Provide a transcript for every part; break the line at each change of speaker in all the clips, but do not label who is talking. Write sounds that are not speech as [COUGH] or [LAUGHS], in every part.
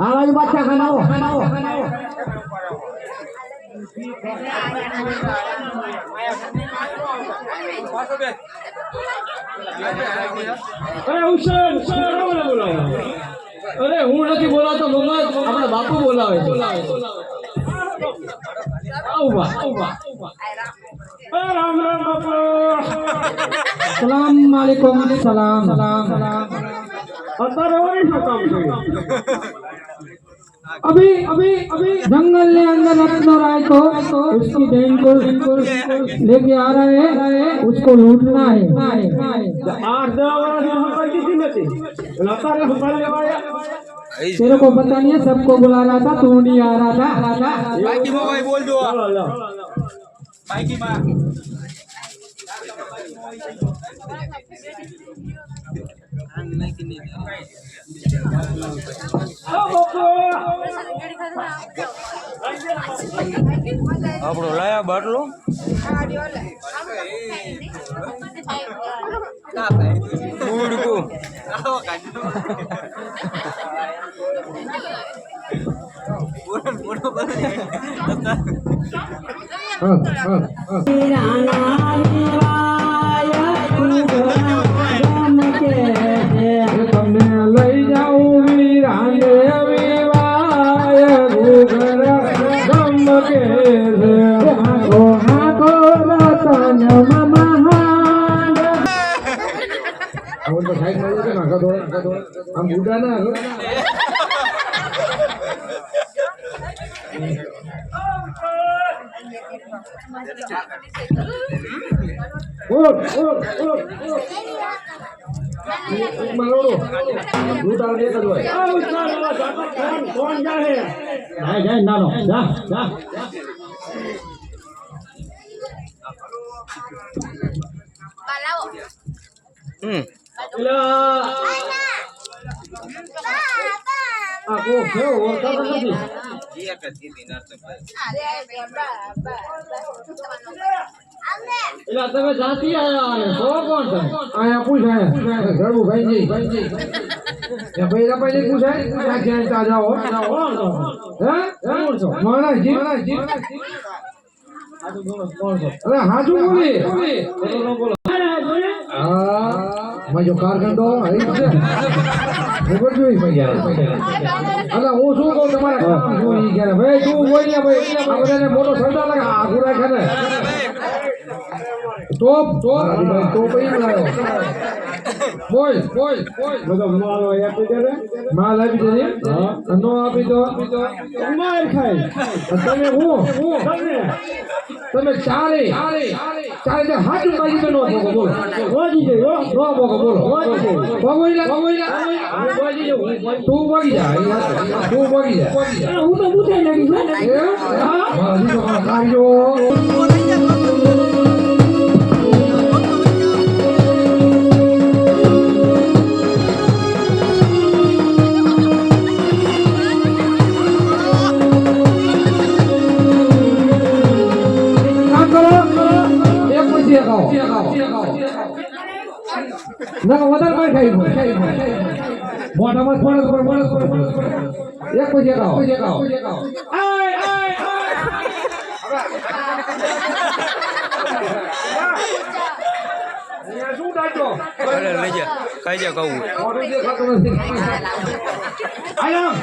આ બાજુ બાદશાહ આવો
અરે હુસેન બોલાવો? અરે હું નથી બોલાવતો મમ્મા બાપુ બોલાવે છે. આવું બા આવું બા. सलाम वालेकुम सलाम सलाम सलाम
अभी अभी अभी जंगल ने अंदर रत्न राय को उसकी बहन को लेके आ रहा है उसको लूटना है। तेरे को पता नहीं है सबको बुला रहा था तू नहीं आ रहा था। भाई बोल दो
માઇકી માં ભાઈ બોલ દો
ચાલો, લો.
માઇકી માં આપણો લાયા બાટલો ઉડકું
તમને લઈ આમ બુડા ના હાલો. ઉઠ, ઉઠ, ઉઠ, ઉઠ. એક મારો દૂધ આવે એક જ હોય
આવું ચાલો, જાતો કોણ કોણ જાહે
જાય જાય નાનો જા જા
હમ.
આ કો કેવો ઓળખાતો નથી.
જ
એટલે તમે જાતી આયા સો કોણ
આયા પૂછાય ભાઈજી ભાઈજી ભાઈ રાપાઈ પૂછાય ત્યાં ક્યાં હે
કોણ છો બોલો.
અરે હાજુ બોલી
બોલો.
હા મજો કારગંડો હરી છે. ખબર જોઈ ભાઈ અરે હું શું કહું તમારે? ભાઈ તું બોલ ને ભાઈ આ બધાને મોટો સરદાર લાગે. આગુ રાખે ને. ટોપ ટોપ. ટોપ ઈ બોલ બોલ બોલ.
બધો મારો આપી દે
માલ આપી દેજે નો? આપી દો.
માર ખાય.
તમે હું?
તમે
ચારે ચારે જે હાથ મારી તો નો ભોગો બોલો.
વાજી દે હો
નો ભોગો બોલો.
વાજી જઈ
ભગોઈલા ભગોઈલા
હું વાજી જઉં હું
તું ભગી જા તું ભગી જા.
હું તો બુધાઈ લાગી છું
હા? હા? દીકરો મારા ના વધારે માર થઈ. મોઢામાં પણ ફોડે તો પણ ફોડે તો એક પછી એક આવો એક આવો દાંડો?
અરે લઈ જા કહું
આયામ.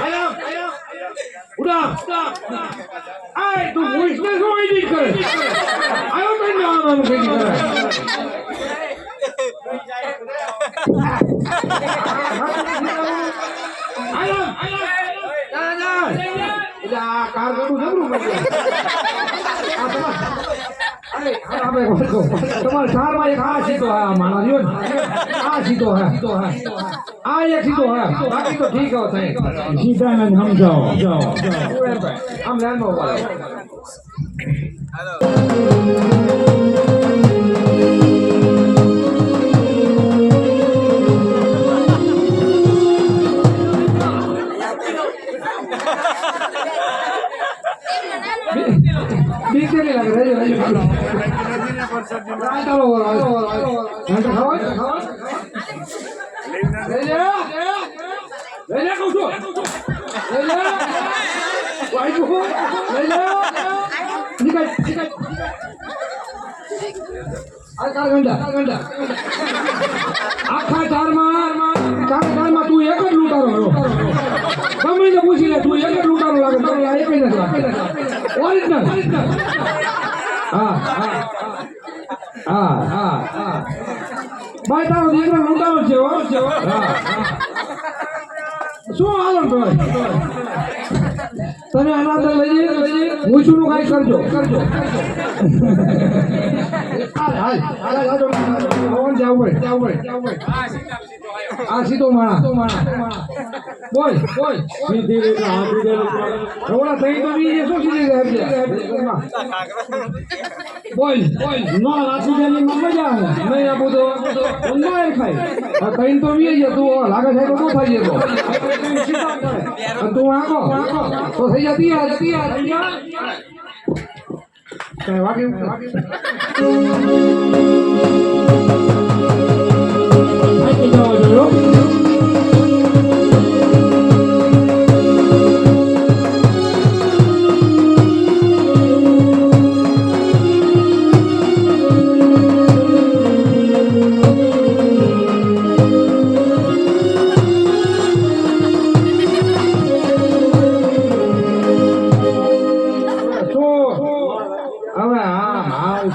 ઉડામ, ઉડામ. આય, તું ભૂસને શું edit કરે? આયો તો ને આમ આમ કરી કરે. આયામ, આયામ. જા, જા. એટલે આ કાર ગાડું જબરું બન્યું. આ તમાર-. તમારા ચારમાં એક આ સીધો માણસ રહ્યો ને. આ સીધો હે આ એક સીધો હે બાકી તો ઠીક હો થાય ઊભા રહો. બીક કેવી લાગે? રહેજો, રહેજો. રાત આવો વારો આવે ઘંટા ખાવા ખાવા લઈ લે લઈ લે કહું છું લઈ લે વાઈકું લઈ લે નીકળ નીકળ આ ચાર ઘંટા ચાર ઘંટા આખા ચારમાં ચાર ચારમાં તું એક જ લૂંટારો રહ્યો ગમે તે પૂછી લે તું એક જ લૂંટારો લાગે તને આ એક જ નથી લાગે ઓરિજિનલ હા હા હા હા હા ભાઈ તારો દીકરો લૂંટારો છે હો હા હા શું હાલો ભાઈ તમે આના અંદર લઈ જઈ જઈ મૂછું કાંઈ કરજો કરજો હાલ હાલ હાલ હાલ સીધો માણા બોલ બોલ તો એ
મજા આવે
નહીં તો
ના ખાય
આ કઈ તો બી છે તું લાગે છે તો થઈ જતો તું આંકો તો થઈ જતી જતી જા કઈ વાગ્યું [LAUGHS]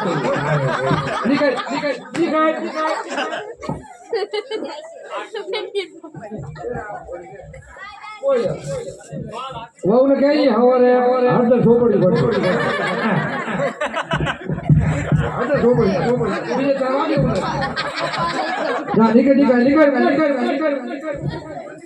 નીકળ નીકળ નીકળ વહુ ને કહીએ હવારે હળદર ચોપડી પડશે હળદર ચોપડી ચોપડી બીજે નીકળ નીકળ નીકળ નીકળ નીકળ નીકળ